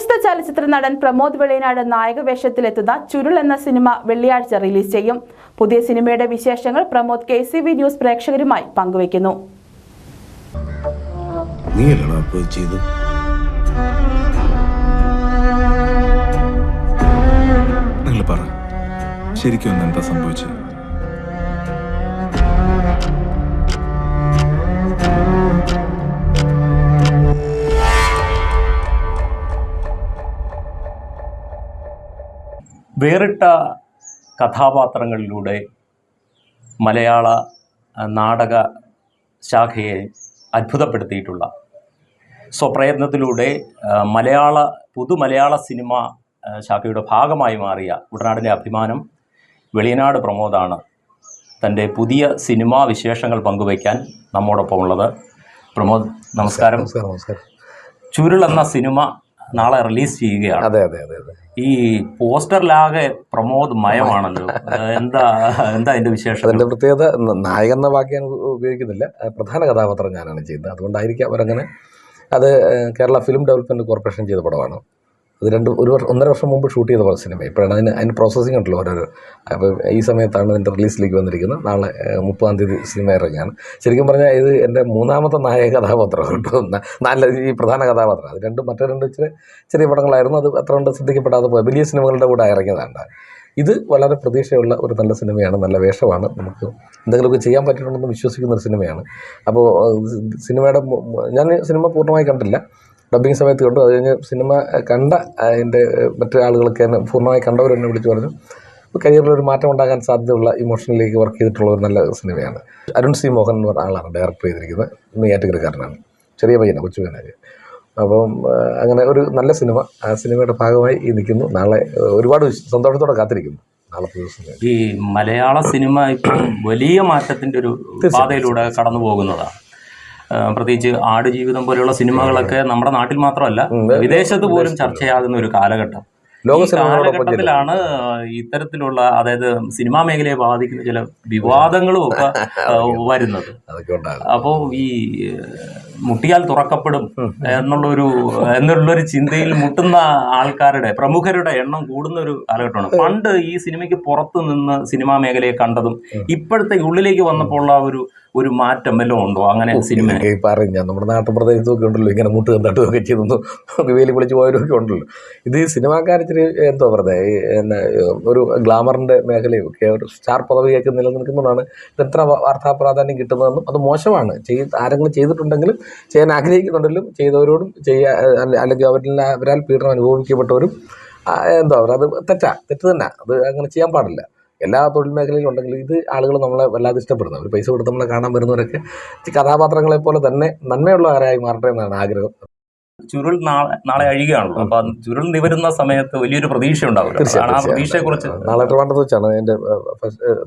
പ്രശസ്ത ചലച്ചിത്ര നടൻ പ്രമോദ് വെളിയനാട് നായക വേഷത്തിലെത്തുന്ന ചുരുൾ എന്ന സിനിമ വെള്ളിയാഴ്ച റിലീസ് ചെയ്യും. പുതിയ സിനിമയുടെ വിശേഷങ്ങൾ Pramod K C V news പ്രേക്ഷകരുമായി പങ്കുവയ്ക്കുന്നു. ശരിക്കും എന്താ സംഭവിച്ചത്? വേറിട്ട കഥാപാത്രങ്ങളിലൂടെ മലയാള നാടക ശാഖയെ അത്ഭുതപ്പെടുത്തിയിട്ടുള്ള സ്വപ്രയത്നത്തിലൂടെ മലയാള പുതുമലയാള സിനിമ ആ, ശാഖയുടെ ഭാഗമായി മാറിയ കുട്ടനാടിന്റെ അഭിമാനം വെളിയനാട് പ്രമോദാണ് തന്റെ പുതിയ സിനിമാ വിശേഷങ്ങൾ പങ്കുവയ്ക്കാൻ നമ്മോടൊപ്പം ഉള്ളത് പ്രമോദ് നമസ്കാരം. നമസ്കാരം നമസ്കാരം. ചുരുൾ എന്ന സിനിമ നാളെ റിലീസ് ചെയ്യുകയാണ്. അതെ അതെ അതെ അതെ. ഈ പോസ്റ്ററിലാകെ പ്രമോദ് മയമാണല്ലോ. എന്താ എന്താ അതിന്റെ വിശേഷം അതിന്റെ പ്രത്യേകത നായകൻ എന്ന വാക്യം ഉപയോഗിക്കുന്നില്ല. പ്രധാന കഥാപാത്രം ഞാനാണ് ചെയ്യുന്നത്. അതുകൊണ്ടായിരിക്കും അവരങ്ങനെ. അത് കേരള ഫിലിം ഡെവലപ്മെന്റ് കോർപ്പറേഷൻ ചെയ്ത പടമാണ്. അത് രണ്ട് ഒരു വർഷം ഒന്നര വർഷം മുമ്പ് ഷൂട്ട് ചെയ്ത പോലെ സിനിമ ഇപ്പോഴാണ് അതിന് അതിന് പ്രോസസ്സിംഗ് ഉണ്ടല്ലോ ഓരോരോ. അപ്പോൾ ഈ സമയത്താണ് ഇതിന്റെ റിലീസിലേക്ക് വന്നിരിക്കുന്നത്. നാളെ മുപ്പതാം തീയതി സിനിമ ഇറങ്ങിയാണ്. ശരിക്കും പറഞ്ഞാൽ ഇത് എന്റെ മൂന്നാമത്തെ നായക കഥാപാത്രം കേട്ടോ. നല്ല ഈ പ്രധാന കഥാപാത്രം. അത് രണ്ടും മറ്റേ രണ്ട് ഇച്ചിരി ചെറിയ പടങ്ങളായിരുന്നു. അത് അത്ര കണ്ട് ശ്രദ്ധിക്കപ്പെടാതെ പോയി. വലിയ സിനിമകളുടെ കൂടെ ഇറങ്ങിയതാണ്. ഇത് വളരെ പ്രതീക്ഷയുള്ള ഒരു നല്ല സിനിമയാണ്. നല്ല വേഷമാണ്. നമുക്ക് എന്തെങ്കിലുമൊക്കെ ചെയ്യാൻ പറ്റിയിട്ടുണ്ടെന്ന് വിശ്വസിക്കുന്ന ഒരു സിനിമയാണ്. അപ്പോൾ സിനിമയുടെ ഞാൻ സിനിമ പൂർണമായി കണ്ടില്ല ഡബ്ബിങ് സമയത്ത് കണ്ടു. അത് കഴിഞ്ഞ് സിനിമ കണ്ട അതിന്റെ മറ്റു ആളുകളൊക്കെ എന്നെ പൂർണമായി കണ്ടവർ എന്നെ വിളിച്ചു പറഞ്ഞു. കരിയറിൽ ഒരു മാറ്റം ഉണ്ടാകാൻ സാധ്യതയുള്ള ഇമോഷനിലേക്ക് വർക്ക് ചെയ്തിട്ടുള്ള ഒരു നല്ല സിനിമയാണ്. അരുൺ സി മോഹൻ എന്ന് പറഞ്ഞ ആളാണ് ഡയറക്ടർ ചെയ്തിരിക്കുന്നത്. നെയ്യാറ്റുകരക്കാരനാണ് ചെറിയ പയ്യനാണ് കൊച്ചു പയ്യനാണ്. അപ്പം അങ്ങനെ ഒരു നല്ല സിനിമ. ആ സിനിമയുടെ ഭാഗമായി ഈ നിൽക്കുന്നു. നാളെ ഒരുപാട് സന്തോഷത്തോടെ കാത്തിരിക്കുന്നു. ഈ മലയാള സിനിമ ഇപ്പം വലിയ മാറ്റത്തിന്റെ ഒരു പാതയിലൂടെ കടന്നു പോകുന്നതാണ് പ്രത്യേകിച്ച് ആടുജീവിതം പോലെയുള്ള സിനിമകളൊക്കെ നമ്മുടെ നാട്ടിൽ മാത്രമല്ല വിദേശത്ത് പോലും ചർച്ചയാകുന്ന ഒരു കാലഘട്ടം. കാലഘട്ടത്തിലാണ് ഇത്തരത്തിലുള്ള അതായത് സിനിമാ മേഖലയെ ബാധിക്കുന്ന ചില വിവാദങ്ങളും ഒക്കെ വരുന്നത്. അപ്പോൾ ഈ മുട്ടിയാൽ തുറക്കപ്പെടും എന്നുള്ളൊരു എന്നുള്ളൊരു ചിന്തയിൽ മുട്ടുന്ന ആൾക്കാരുടെ പ്രമുഖരുടെ എണ്ണം കൂടുന്ന ഒരു കാലഘട്ടമാണ് പണ്ട് ഈ സിനിമയ്ക്ക് പുറത്ത് നിന്ന് സിനിമാ മേഖലയെ കണ്ടതും ഇപ്പോഴത്തെ ഉള്ളിലേക്ക് വന്നപ്പോൾ ഉള്ള ഒരു ഒരു മാറ്റം വല്ലതും ഉണ്ടോ അങ്ങനെ സിനിമ ഞാൻ നമ്മുടെ നാട്ടുപ്രദേശത്തൊക്കെ ഉണ്ടല്ലോ ഇങ്ങനെ മുട്ട് തട്ടുകയൊക്കെ ചെയ്തൊന്നും വേലി പൊളിച്ച് പോയവരൊക്കെ ഉണ്ടല്ലോ. ഇത് ഈ സിനിമാക്കാരിച്ചിരി എന്തോ എന്നെ ഒരു ഗ്ലാമറിന്റെ മേഖലയും ഒക്കെ ഒരു സ്റ്റാർ പദവിയൊക്കെ നിലനിൽക്കുന്നതാണ്. ഇതെത്ര വ- വാർത്താ പ്രാധാന്യം കിട്ടുന്നതെന്നും അത് മോശമാണ്. ചെയ്ത് ആരെങ്കിലും ചെയ്തിട്ടുണ്ടെങ്കിലും ചെയ്യാൻ ആഗ്രഹിക്കുന്നുണ്ടെങ്കിലും ചെയ്തവരോടും ചെയ്യാ അല്ല- അല്ലെങ്കിൽ അവരിൽ അവരാൽ പീഡനം അനുഭവിക്കപ്പെട്ടവരും എന്താ പറയുക അത് തെറ്റാ തെറ്റ് തന്നെ അത് അങ്ങനെ ചെയ്യാൻ പാടില്ല. എല്ലാ തൊഴിൽ മേഖലയിലും ഉണ്ടെങ്കിൽ ഇത് ആളുകൾ നമ്മളെ വല്ലാതെ ഇഷ്ടപ്പെടുന്നു. ഒരു പൈസ കൊടുത്ത് നമ്മളെ കാണാൻ വരുന്നവരൊക്കെ കഥാപാത്രങ്ങളെ പോലെ തന്നെ നന്മയുള്ളവരായി മാറട്ടെ എന്നാണ് ആഗ്രഹം. ചുരുൾ നാളെ നാളെ അഴിയുകയാണല്ലോ. അപ്പൊ ചുരുൾ നിവരുന്ന സമയത്ത് വലിയൊരു പ്രതീക്ഷ ഉണ്ടാവില്ല. ആ പ്രതീക്ഷയെ കുറിച്ച് നാളെ ട്രിവാൻഡ്രത്ത് വെച്ചാണ് എന്റെ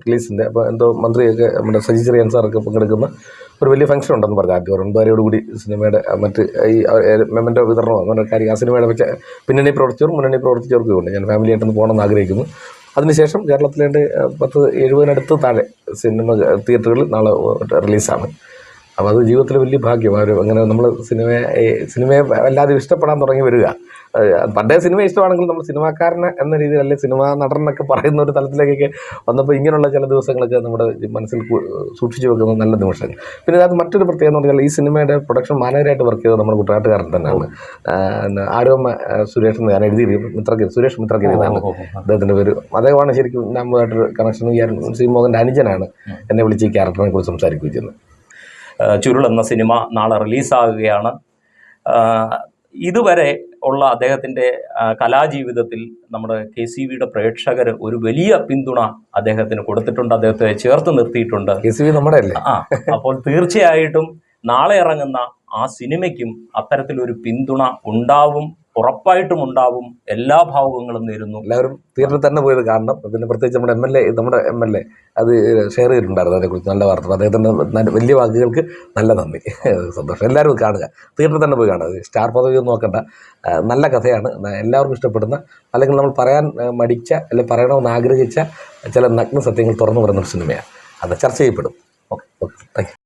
റിലീസിന്റെ അപ്പൊ എന്തോ മന്ത്രിയൊക്കെ നമ്മുടെ സജി ചെറിയൻ സാറൊക്കെ പങ്കെടുക്കുന്ന ഒരു വലിയ ഫംഗ്ഷൻ ഉണ്ടെന്ന് പറഞ്ഞു ആദ്യം. ഒൻപതരയോടുകൂടി സിനിമയുടെ മറ്റ് ഈ മെമ്മന്റെ വിതരണം അങ്ങനെ കാര്യം ആ സിനിമയുടെ വെച്ച പിന്നണി പ്രവർത്തിച്ചവർ മുന്നണി പ്രവർത്തിച്ചവർക്കും ഉണ്ട് ഞാൻ ഫാമിലിയായിട്ടൊന്ന് പോകണമെന്ന് ആഗ്രഹിക്കുന്നു. അതിനുശേഷം കേരളത്തിലേണ്ട് പത്ത് എഴുപതിനടുത്ത് താഴെ സിനിമ തിയേറ്ററുകളിൽ നാളെ റിലീസാണ്. അപ്പോൾ അത് ജീവിതത്തിൽ വലിയ ഭാഗ്യം. അവർ അങ്ങനെ നമ്മൾ സിനിമയെ സിനിമയെ വല്ലാതെ ഇഷ്ടപ്പെടാൻ തുടങ്ങി വരിക. പണ്ടേ സിനിമ ഇഷ്ടമാണെങ്കിൽ നമ്മൾ സിനിമാക്കാരൻ എന്ന രീതിയിൽ അല്ലെങ്കിൽ സിനിമാ എന്നൊക്കെ പറയുന്ന ഒരു തലത്തിലേക്കൊക്കെ വന്നപ്പോൾ ഇങ്ങനെയുള്ള ചില ദിവസങ്ങളൊക്കെ നമ്മുടെ മനസ്സിൽ സൂക്ഷിച്ചു വെക്കുന്ന നല്ല നിമിഷങ്ങൾ. പിന്നെ അത് മറ്റൊരു പ്രത്യേകത എന്ന് പറഞ്ഞാൽ ഈ സിനിമയുടെ പ്രൊഡക്ഷൻ മാനേജറായിട്ട് വർക്ക് ചെയ്തത് നമ്മുടെ കുട്ടനാട്ടുകാരൻ തന്നെയാണ്. ആരോമ സുരേഷ് എന്ന് ഞാൻ എഴുതിയിരിക്കും മിത്രഗിരി സുരേഷ് മിത്രഗിരി എന്നാണ്. അദ്ദേഹത്തിന്റെ പേര്. അദ്ദേഹമാണ് ശരിക്കും നമ്മുമായിട്ടൊരു കണക്ഷൻ ഈ ശ്രീമോഹന്റെ അനുജനാണ് എന്നെ വിളിച്ച് ഈ ക്യാരക്ടറിനെ കുറിച്ച് സംസാരിക്കുകയും ചെയ്യുന്നത്. ചുരുൾ എന്ന സിനിമ നാളെ റിലീസാകുകയാണ്. ഇതുവരെ ഉള്ള അദ്ദേഹത്തിന്റെ കലാജീവിതത്തിൽ നമ്മുടെ കെ സി വിയുടെ പ്രേക്ഷകർ ഒരു വലിയ പിന്തുണ അദ്ദേഹത്തിന് കൊടുത്തിട്ടുണ്ട് അദ്ദേഹത്തെ ചേർത്ത് നിർത്തിയിട്ടുണ്ട്. കെ സി വി നമ്മുടെ അല്ലേ ആ അപ്പോൾ തീർച്ചയായിട്ടും നാളെ ഇറങ്ങുന്ന ആ സിനിമയ്ക്കും അത്തരത്തിലൊരു പിന്തുണ ഉണ്ടാവും. ഉറപ്പായിട്ടും ഉണ്ടാവും എല്ലാ ഭാവുകങ്ങളും നേരുന്നു. എല്ലാവരും തിയേറ്ററിൽ തന്നെ പോയത് കാണണം. പിന്നെ പ്രത്യേകിച്ച് നമ്മുടെ എം എൽ എ നമ്മുടെ എം എൽ എ അത് ഷെയർ ചെയ്തിട്ടുണ്ടായിരുന്നു അതിനെക്കുറിച്ച് നല്ല വാർത്ത. അദ്ദേഹത്തിന്റെ വലിയ വാക്കുകൾക്ക് നല്ല നന്ദി. സന്തോഷം. എല്ലാവരും കാണുക. തിയേറ്ററിൽ തന്നെ പോയി കാണുക. സ്റ്റാർ പദവി ഒന്നും നോക്കണ്ട. നല്ല കഥയാണ്. എല്ലാവർക്കും ഇഷ്ടപ്പെടുന്ന അല്ലെങ്കിൽ നമ്മൾ പറയാൻ മടിച്ച അല്ലെങ്കിൽ പറയണമെന്ന് ആഗ്രഹിച്ച ചില നഗ്ന സത്യങ്ങൾ തുറന്നു പറയുന്ന ഒരു സിനിമയാണ്. അത് ചർച്ച ചെയ്യപ്പെടും. Okay okay thank